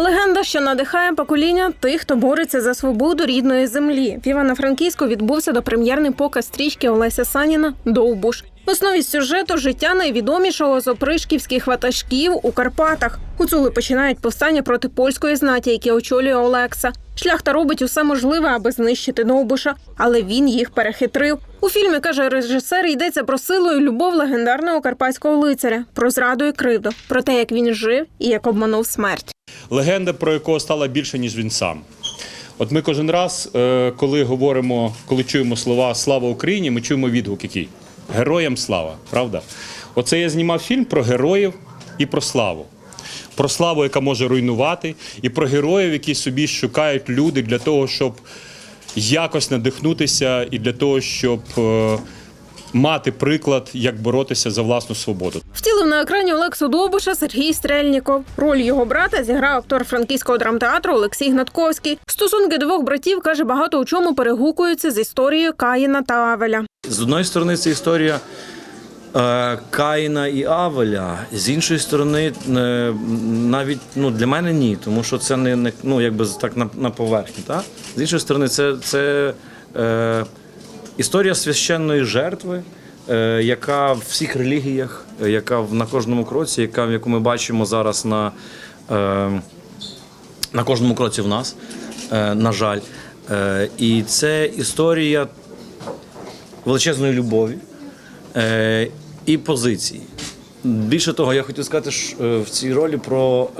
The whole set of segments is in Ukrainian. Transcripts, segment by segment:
Легенда, що надихає покоління тих, хто бореться за свободу рідної землі. В Івано-Франківську відбувся допрем'єрний показ стрічки Олеся Саніна Довбуш. В основі сюжету життя найвідомішого з опришківських ватажків у Карпатах. Гуцули починають повстання проти польської знаті, яке очолює Олекса. Шляхта робить усе можливе, аби знищити Довбуша, але він їх перехитрив. У фільмі каже режисер, йдеться про силу і любов легендарного карпатського лицаря, про зраду і кривду, про те, як він жив і як обманув смерть. Легенда про якого стала більше, ніж він сам. От ми кожен раз, е, коли говоримо, коли чуємо слова Слава Україні, ми чуємо відгук який? Героям слава, правда? Оце я знімав фільм про героїв і про славу. Про славу, яка може руйнувати, і про героїв, які собі шукають люди для того, щоб якось надихнутися, і для того, щоб е, мати приклад, як боротися за власну свободу. Втілив на екрані Олексу Довбуша Сергій Стрельніков. Роль його брата зіграв актор франківського драмтеатру Олексій Гнатковський. Стосунки двох братів каже багато у чому перегукуються з історією Каїна та Авеля. З одної сторони, це історія е, Каїна і Авеля, з іншої сторони, е, навіть ну, для мене ні, тому що це не, не ну, якби так на, на поверхні. Так? З іншої сторони, це, це е, історія священної жертви. е, Яка в всіх релігіях, е, яка на кожному кроці, яка, яку ми бачимо зараз на, е, на кожному кроці в нас, на жаль. І це історія величезної любові і позиції. Більше того, я хотів сказати в цій ролі про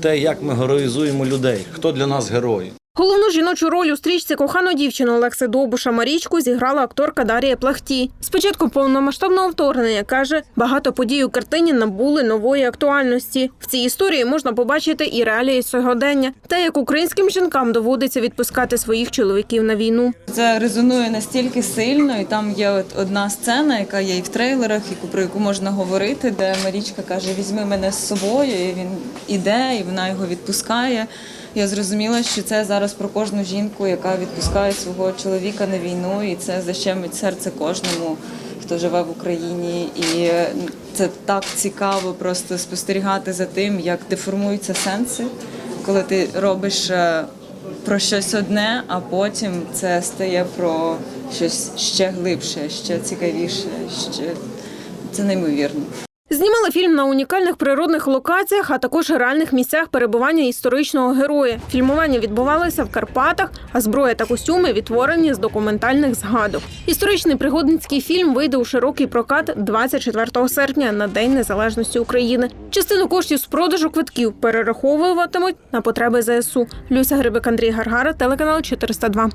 те, як ми героїзуємо людей, хто для нас герої. Головну жіночу роль у стрічці кохану дівчину Олекси Довбуша Марічку зіграла акторка Дарія Плахті. Спочатку повномасштабного вторгнення каже, багато подій у картині набули нової актуальності. В цій історії можна побачити і реалії сьогодення, те, як українським жінкам доводиться відпускати своїх чоловіків на війну. Це резонує настільки сильно, і там є от одна сцена, яка є і в трейлерах, яку про яку можна говорити, де Марічка каже: Візьми мене з собою. І він іде, і вона його відпускає. Я зрозуміла, що це зараз про кожну жінку, яка відпускає свого чоловіка на війну, і це защемить серце кожному, хто живе в Україні. І це так цікаво просто спостерігати за тим, як деформуються сенси, коли ти робиш. е, про щось одне, а потім це стає про щось ще глибше, ще цікавіше. Ще це неймовірно. Знімали фільм на унікальних природних локаціях, а також реальних місцях перебування історичного героя. Фільмування відбувалося в Карпатах, а зброя та костюми відтворені з документальних згадок. Історичний пригодницький фільм вийде у широкий прокат 24 серпня на День Незалежності України. Частину коштів з продажу квитків перераховуватимуть на потреби ЗСУ. Люся Грибик, Андрій Гаргара, телеканал 402.